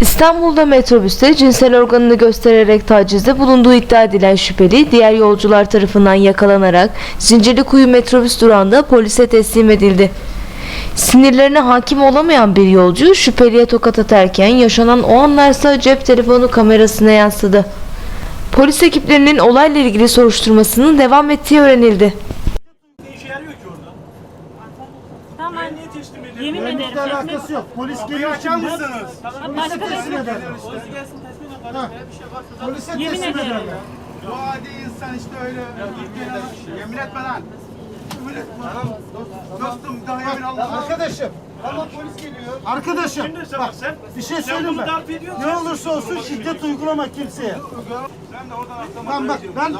İstanbul'da metrobüste cinsel organını göstererek tacizde bulunduğu iddia edilen şüpheli diğer yolcular tarafından yakalanarak Zincirlikuyu metrobüs durağında polise teslim edildi. Sinirlerine hakim olamayan bir yolcu şüpheliye tokat atarken yaşanan o anlarsa cep telefonu kamerasına yansıdı. Polis ekiplerinin olayla ilgili soruşturmasının devam ettiği öğrenildi. Tamam. Yemin ederim. Benimle alakası yok. Polis geliyor açar? Başka teslim bir eder. Polis gelsin teslim eder. Ha. Bir şey varsa da Polise Yemin teslim ederim. ederler. Bu adi insan işte öyle. Yemin etme lan. Dostum daha yemin Allah. Arkadaşım. Ama polis geliyor. Arkadaşım. Bak sen bir şey söyleyeyim mi? Ne olursa olsun şiddet uygulama kimseye. Sen de oradan atlama. Ben bak ben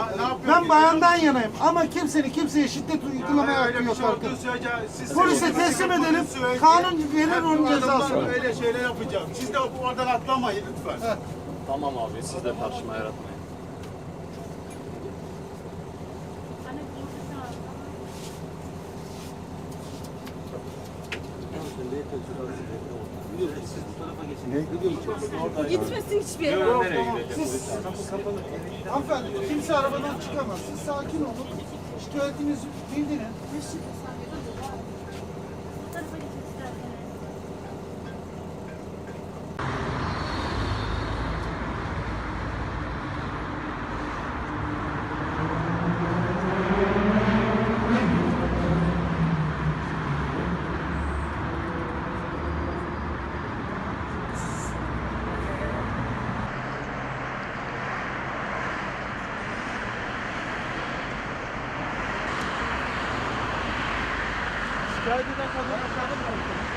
ben bayandan yanayım ama kimsenin kimseye şiddet uygulamaya hakkı yok şey olduğu arkadaşım. Polise teslim edelim. Kanun verir onun cezasını. Öyle şeyler yapacağım. Siz de oradan atlamayın lütfen. Tamam abi siz de tartışma yaratmayın. Gitmesin hiçbir yere. Hanımefendi kimse arabadan çıkamaz. Siz sakin olun. Şikayetinizi bildirin. Caydır'dan kadar aşağıda mı?